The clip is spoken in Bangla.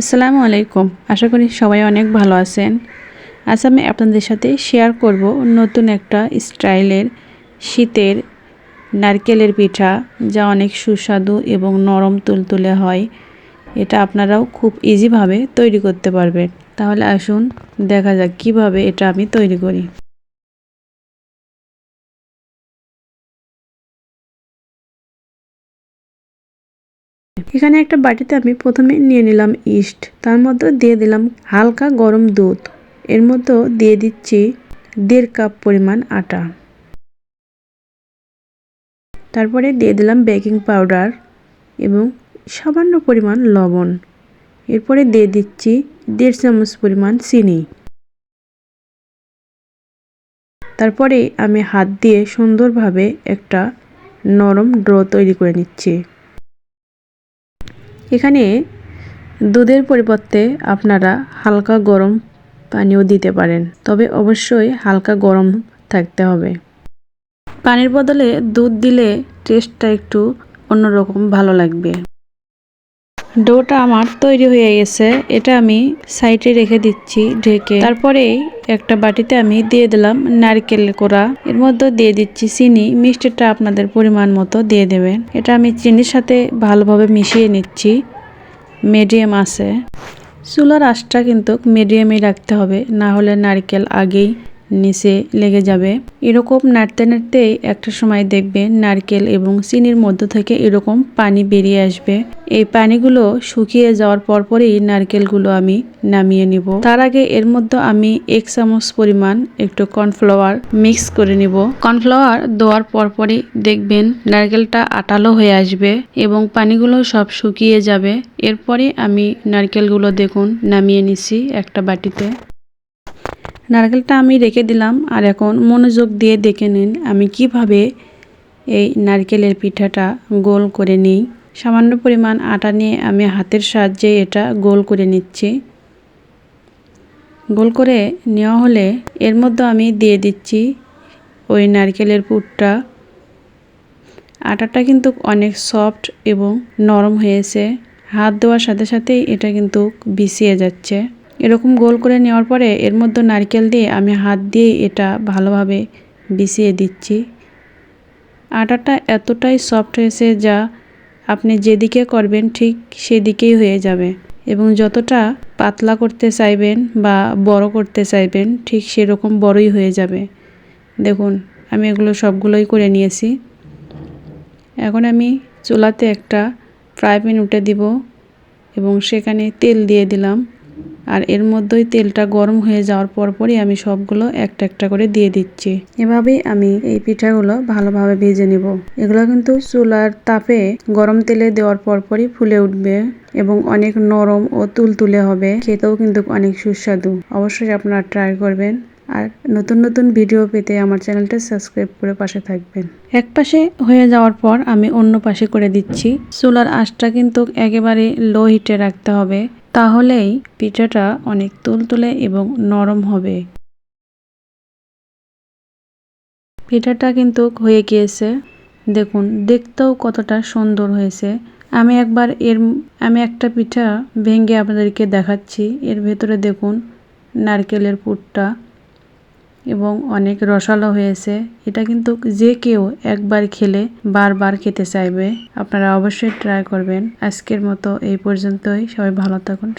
আসসালামু আলাইকুম। আশা করি সবাই অনেক ভালো আছেন। আজ আমি আপনাদের সাথে শেয়ার করব নতুন একটা স্টাইলের শীতের নারকেলের পিঠা, যা অনেক সুস্বাদু এবং নরম তুলতুলে হয়। এটা আপনারাও খুব ইজিভাবে তৈরি করতে পারবেন। তাহলে আসুন দেখা যাক কীভাবে এটা আমি তৈরি করি। এখানে একটা বাটিতে আমি প্রথমে নিয়ে নিলাম ইস্ট, তার মধ্যে দিয়ে দিলাম হালকা গরম দুধ। এর মধ্যে দিয়ে দিচ্ছি দেড় কাপ পরিমাণ আটা। তারপরে দিয়ে দিলাম বেকিং পাউডার এবং সামান্য পরিমাণ লবণ। এরপরে দিয়ে দিচ্ছি দেড় চামচ পরিমাণ চিনি। তারপরে আমি হাত দিয়ে সুন্দরভাবে একটা নরম ড্র তৈরি করে নিচ্ছি। এখানে দুধের পরিবর্তে আপনারা হালকা গরম পানিও দিতে পারেন, তবে অবশ্যই হালকা গরম থাকতে হবে। পানির বদলে দুধ দিলে টেস্টটা একটু অন্যরকম ভালো লাগবে। ডোটা আমার তৈরি হয়ে গেছে, এটা আমি সাইডে রেখে দিচ্ছি ঢেকে। তারপরে একটা বাটিতে আমি দিয়ে দিলাম নারকেল কোড়া। এর মধ্যে দিয়ে দিচ্ছি চিনি, মিষ্টিটা আপনাদের পরিমাণ মতো দিয়ে দেবেন। এটা আমি চিনির সাথে ভালোভাবে মিশিয়ে নিচ্ছি, মিডিয়াম আছে। চুলার আঁচটা কিন্তু মিডিয়ামই রাখতে হবে, না হলে নারকেল আগেই নিচে লেগে যাবে। এরকম নাড়তে নাড়তেই একটা সময় দেখবেন নারকেল এবং চিনির মধ্য থেকে এরকম পানি বেরিয়ে আসবে। এই পানিগুলো শুকিয়ে যাওয়ার পরপরই নারকেলগুলো আমি নামিয়ে নিব। তার আগে এর মধ্যে আমি এক চামচ পরিমাণ একটু কর্নফ্লাওয়ার মিক্স করে নিব। কর্নফ্লাওয়ার দেওয়ার পরপরই দেখবেন নারকেলটা আটালো হয়ে আসবে এবং পানিগুলো সব শুকিয়ে যাবে। এরপরে আমি নারকেলগুলো দেখুন নামিয়ে নিছি একটা বাটিতে। নারকেলটা আমি রেখে দিলাম আর এখন মনোযোগ দিয়ে দেখে নিন আমি কীভাবে এই নারকেলের পিঠাটা গোল করে নিই। সামান্য পরিমাণ আটা নিয়ে আমি হাতের সাহায্যে এটা গোল করে নিচ্ছি। গোল করে নেওয়া হলে এর মধ্যে আমি দিয়ে দিচ্ছি ওই নারকেলের পুরটা। আটাটা কিন্তু অনেক সফট এবং নরম হয়েছে। হাত দেওয়ার সাথে সাথেই এটা কিন্তু বিছিয়ে যাচ্ছে। এরকম গোল করে নেওয়ার পরে এর মধ্যে নারকেল দিয়ে আমি হাত দিয়ে এটা ভালোভাবে বিছিয়ে দিচ্ছি। আটাটা এতটাই সফট হয়েছে যা আপনি যেদিকে করবেন ঠিক সেদিকেই হয়ে যাবে এবং যতটা পাতলা করতে চাইবেন বা বড় করতে চাইবেন ঠিক সেরকম বড়ই হয়ে যাবে। দেখুন, আমি এগুলো সবগুলোই করে নিয়েছি। এখন আমি চুলাতে একটা ফ্রাই প্যান উঠে দিব এবং সেখানে তেল দিয়ে দিলাম। আর এর মধ্যেই তেলটা গরম হয়ে যাওয়ার পরপরই আমি সবগুলো একটা একটা করে দিয়ে দিচ্ছি। এভাবেই আমি এই পিঠাগুলো ভালোভাবে ভেজে নিব। এগুলো কিন্তু চুলার তাপে গরম তেলে দেওয়ার পরপরই ফুলে উঠবে এবং অনেক নরম ও তুলতুলে হবে। খেতেও কিন্তু অনেক সুস্বাদু। অবশ্যই আপনারা ট্রাই করবেন। আর নতুন নতুন ভিডিও পেতে আমার চ্যানেলটা সাবস্ক্রাইব করে পাশে থাকবেন। এক পাশে হয়ে যাওয়ার পর আমি অন্য পাশে করে দিচ্ছি। চুলার আঁচটা কিন্তু একেবারে লো হিটে রাখতে হবে। তাহলেই পিঠাটা অনেক তুলতুলে এবং নরম হবে। পিঠাটা কিন্তু হয়ে গিয়েছে। দেখুন, দেখতেও কতটা সুন্দর হয়েছে। আমি একবার এর, আমি একটা পিঠা ভেঙে আপনাদেরকে দেখাচ্ছি। এর ভেতরে দেখুন, নারকেলের পুরটা। এবং অনেক রসালো হয়েছে। এটা কিন্তু যে কেউ একবার খেলে বারবার খেতে চাইবে। আপনারা অবশ্যই ট্রাই করবেন। আজকের মতো এই পর্যন্তই। সবাই ভালো থাকুন।